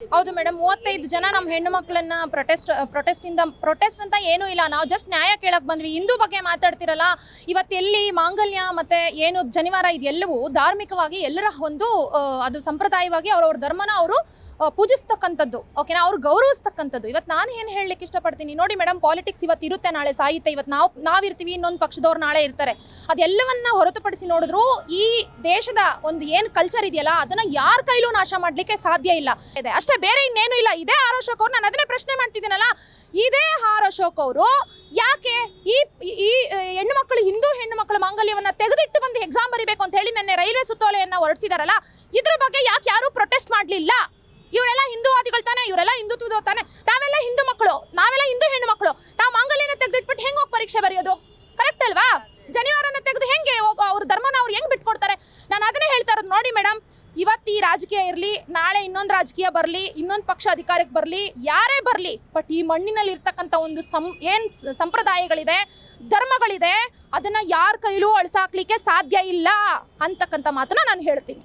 ಹೌದು ಮೇಡಮ್ ಮೂವತ್ತೈದು ಜನ ನಮ್ಮ ಹೆಣ್ಣು ಮಕ್ಕಳನ್ನ ಪ್ರೊಟೆಸ್ಟ್ ಪ್ರೊಟೆಸ್ಟ್ ಇಂದ ಪ್ರೊಟೆಸ್ಟ್ ಅಂತ ಏನೂ ಇಲ್ಲ. ನಾವು ಜಸ್ಟ್ ನ್ಯಾಯ ಕೇಳಕ್ ಬಂದ್ವಿ. ಹಿಂದೂ ಬಗ್ಗೆ ಮಾತಾಡ್ತಿರಲ್ಲ ಇವತ್ತೆಲ್ಲಿ ಮಾಂಗಲ್ಯ ಮತ್ತೆ ಏನು ಜನಿವಾರ ಇದೆಲ್ಲವೂ ಧಾರ್ಮಿಕವಾಗಿ ಎಲ್ಲರ ಒಂದು ಅದು ಸಂಪ್ರದಾಯವಾಗಿ ಅವ್ರವ್ರ ಧರ್ಮನ ಅವರು ಪೂಜಿಸ್ತಕ್ಕಂಥದ್ದು. ಓಕೆನಾ ಅವ್ರು ಗೌರವಿಸ್ತಕ್ಕಂಥದ್ದು. ಇವತ್ತು ನಾನು ಏನು ಹೇಳಲಿಕ್ಕೆ ಇಷ್ಟಪಡ್ತೀನಿ? ನೋಡಿ ಮೇಡಮ್ ಪಾಲಿಟಿಕ್ಸ್ ಇವತ್ತು ಇರುತ್ತೆ ನಾಳೆ, ಸಾಯುತ್ತೆ. ಇವತ್ತು ನಾವು, ನಾವಿರ್ತೀವಿ, ಇನ್ನೊಂದು ಪಕ್ಷದವ್ರು ನಾಳೆ ಇರ್ತಾರೆ. ಅದೆಲ್ಲವನ್ನ ಹೊರತುಪಡಿಸಿ ನೋಡಿದ್ರು ಈ ದೇಶದ ಒಂದು ಏನು ಕಲ್ಚರ್ ಇದೆಯಲ್ಲ, ಅದನ್ನು ಯಾರ ಕೈಲೂ ನಾಶ ಮಾಡಲಿಕ್ಕೆ ಸಾಧ್ಯ ಇಲ್ಲ. ಇದೆ. ಅಷ್ಟೇ ಬೇರೆ ಇನ್ನೇನು ಇಲ್ಲ. ಇದೇ ಆರ್ ಅಶೋಕ್ ಅವ್ರು. ನಾನು ಅದನ್ನೇ ಪ್ರಶ್ನೆ ಮಾಡ್ತಿದ್ದೀನಲ್ಲ? ಇದೇ ಆರ್ ಅಶೋಕ್ ಅವರು ಯಾಕೆ ಈ ಈ ಹೆಣ್ಣು ಮಕ್ಕಳು ಹಿಂದೂ ಹೆಣ್ಣು ಮಕ್ಕಳ ಮಾಂಗಲ್ಯವನ್ನು ತೆಗೆದಿಟ್ಟು ಬಂದು ಎಕ್ಸಾಮ್ ಬರಿಬೇಕು ಅಂತ ಹೇಳಿ ನಿನ್ನೆ ರೈಲ್ವೆ ಸುತ್ತೋಲೆಯನ್ನು ಹೊರಡಿಸಿದಾರಲ್ಲ? ಇದ್ರ ಬಗ್ಗೆ ಯಾಕೆ ಯಾರು ಪ್ರೊಟೆಸ್ಟ್ ಮಾಡಲಿಲ್ಲ? ಇವರೆಲ್ಲ ಹಿಂದೂವಾದಿಗಳು ತಾನೆ, ಇವರೆಲ್ಲ ಹಿಂದುತ್ವದ ತಾನೆ. ನಾವೆಲ್ಲ ಹಿಂದೂ ಮಕ್ಕಳು, ನಾವೆಲ್ಲ ಹಿಂದೂ ಹೆಣ್ಣು ಮಕ್ಕಳು. ನಾವು ಮಾಂಗಲ್ಯನ ತೆಗೆದಿಟ್ಬಿಟ್ಟು ಹೆಂಗ್ ಹೋಗಿ ಪರೀಕ್ಷೆ ಬರೆಯೋದು? ಕರೆಕ್ಟ್ ಅಲ್ವಾ? ಜನಿವಾರನ ತೆಗೆದು ಹೆಂಗೆ ಹೋಗೋ ಅವ್ರ ಧರ್ಮನ ಅವ್ರು ಹೆಂಗ್ ಬಿಟ್ಕೊಡ್ತಾರೆ? ನಾನು ಅದನ್ನೇ ಹೇಳ್ತಾ ಇರೋದು, ನೋಡಿ ಮೇಡಮ್. ಇವತ್ತು ಈ ರಾಜಕೀಯ ಇರಲಿ, ನಾಳೆ ಇನ್ನೊಂದು ರಾಜಕೀಯ ಬರಲಿ, ಇನ್ನೊಂದು ಪಕ್ಷ ಅಧಿಕಾರಕ್ಕೆ ಬರಲಿ, ಯಾರೇ ಬರಲಿ, ಬಟ್ ಈ ಮಣ್ಣಿನಲ್ಲಿ ಇರ್ತಕ್ಕಂಥ ಒಂದು ಸಂ ಏನು ಸಂಪ್ರದಾಯಗಳಿದೆ, ಧರ್ಮಗಳಿದೆ, ಅದನ್ನ ಯಾರ ಕೈಲೂ ಅಳಿಸಾಕ್ಲಿಕ್ಕೆ ಸಾಧ್ಯ ಇಲ್ಲ ಅಂತಕ್ಕಂಥ ಮಾತನ್ನ ನಾನು ಹೇಳ್ತೀನಿ.